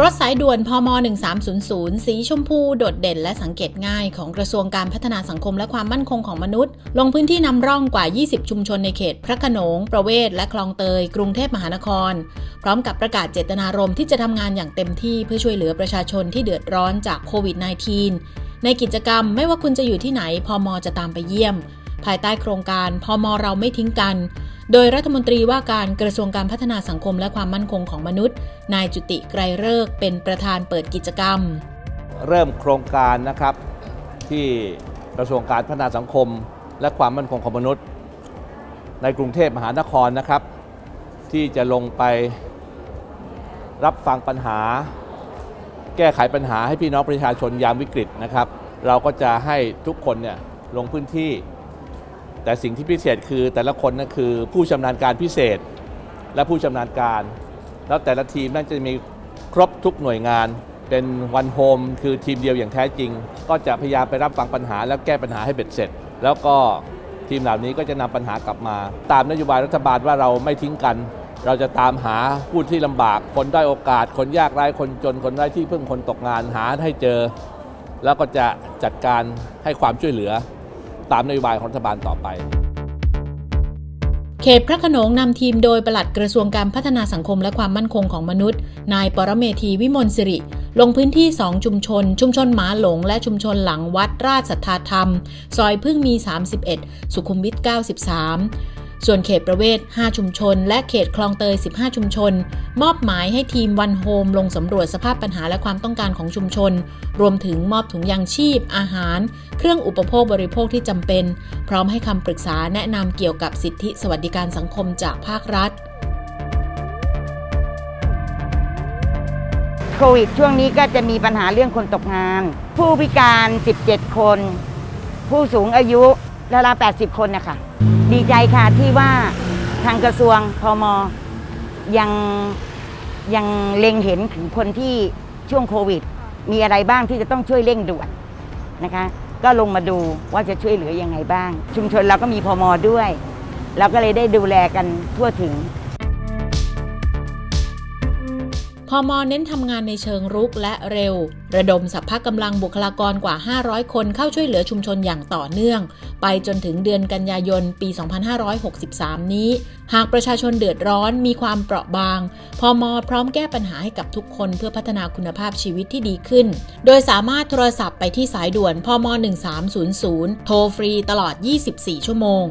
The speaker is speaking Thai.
รถสายด่วนพม 1300 สีชมพูโดดเด่นและสังเกตง่ายของกระทรวงการพัฒนาสังคมและความมั่นคงของมนุษย์ ลงพื้นที่นำร่องกว่า 20 ชุมชนในเขตพระขนง ประเวศ และคลองเตย กรุงเทพมหานคร พร้อมกับประกาศเจตนารมณ์ที่จะทำงานอย่างเต็มที่เพื่อช่วยเหลือประชาชนที่เดือดร้อนจากโควิด -19 ในกิจกรรมไม่ว่าคุณจะอยู่ที่ไหนพมจะตามไปเยี่ยม ภายใต้โครงการพมเราไม่ทิ้งกัน โดยรัฐมนตรีว่าการกระทรวงการพัฒนาสังคมและความมั่นคงของมนุษย์ นายจุติไกรเลิกเป็นประธานเปิดกิจกรรม เริ่มโครงการนะครับที่กระทรวงการพัฒนาสังคม และความมั่นคงของมนุษย์ ในกรุงเทพมหานครนะครับ ที่จะลงไปรับฟังปัญหา แก้ไขปัญหาให้พี่น้องประชาชนยามวิกฤตนะครับ เราก็จะให้ทุกคนเนี่ยลงพื้นที่ แต่สิ่งที่พิเศษคือแต่ละคนนั่นคือผู้ชำนาญการพิเศษและผู้ชำนาญการ แล้วแต่ละทีมนั่นจะมีครบทุกหน่วยงาน เป็นวันโฮมคือทีมเดียวอย่างแท้จริง ก็จะพยายามไปรับฟังปัญหา แล้วแก้ปัญหาให้เบ็ดเสร็จ แล้วก็ทีมเหล่านี้ก็จะนำปัญหากลับมา ตามนโยบายรัฐบาลว่าเราไม่ทิ้งกัน เราจะตามหาผู้ที่ลำบาก คนได้โอกาส คนยากไร้คนจนคนไร้ที่พึ่งคนตกงานหาให้เจอ แล้วก็จะจัดการให้ความช่วยเหลือ ตามนโยบายของรัฐบาลต่อไป เขตพระขนงนำทีมโดยปลัดกระทรวงการพัฒนาสังคมและความมั่นคงของมนุษย์ นายปรเมธีวิมลสิริ ลงพื้นที่ 2 ชุมชน ชุมชนหมาหลง และชุมชนหลังวัดราชสัทธาธรรม ซอยพึ่งมี 31 สุขุมวิท 93 ส่วนเขตประเวศ 5 ชุมชน และเขตคลองเตย 15 ชุมชน มอบหมายให้ทีมวันโฮมลงสำรวจสภาพปัญหาและความต้องการของชุมชน รวมถึงมอบถุงยางชีพ อาหาร เครื่องอุปโภคบริโภคที่จำเป็น พร้อมให้คำปรึกษาแนะนำเกี่ยวกับสิทธิสวัสดิการสังคมจากภาครัฐโควิดช่วงนี้ก็จะมีปัญหาเรื่องคนตกงาน ผู้พิการ 17 คน ผู้สูงอายุราวๆ80 คนนะคะดีใจค่ะที่ว่าทางกระทรวงพมยังยังเล็งเห็นถึงคนที่ช่วงโควิด มีอะไรบ้างที่จะต้องช่วยเร่งด่วนนะคะ ก็ลงมาดูว่าจะช่วยเหลือยังไงบ้าง ชุมชนเราก็มีพมด้วย เราก็เลยได้ดูแลกันทั่วถึง มเน้นทำงานในเชิงรุกและเร็ว ระดมสัพพะกำลังบุคลากรกว่า 500 คนเข้าช่วยเหลือชุมชนอย่างต่อเนื่อง ไปจนถึงเดือนกันยายนปี 2563 นี้ หากประชาชนเดือดร้อนมีความเปราะบาง พมพร้อมแก้ปัญหาให้กับทุกคนเพื่อพัฒนาคุณภาพชีวิตที่ดีขึ้น โดยสามารถโทรศัพท์ไปที่สายด่วนพม 1300 โทรฟรีตลอด 24 ชั่วโมง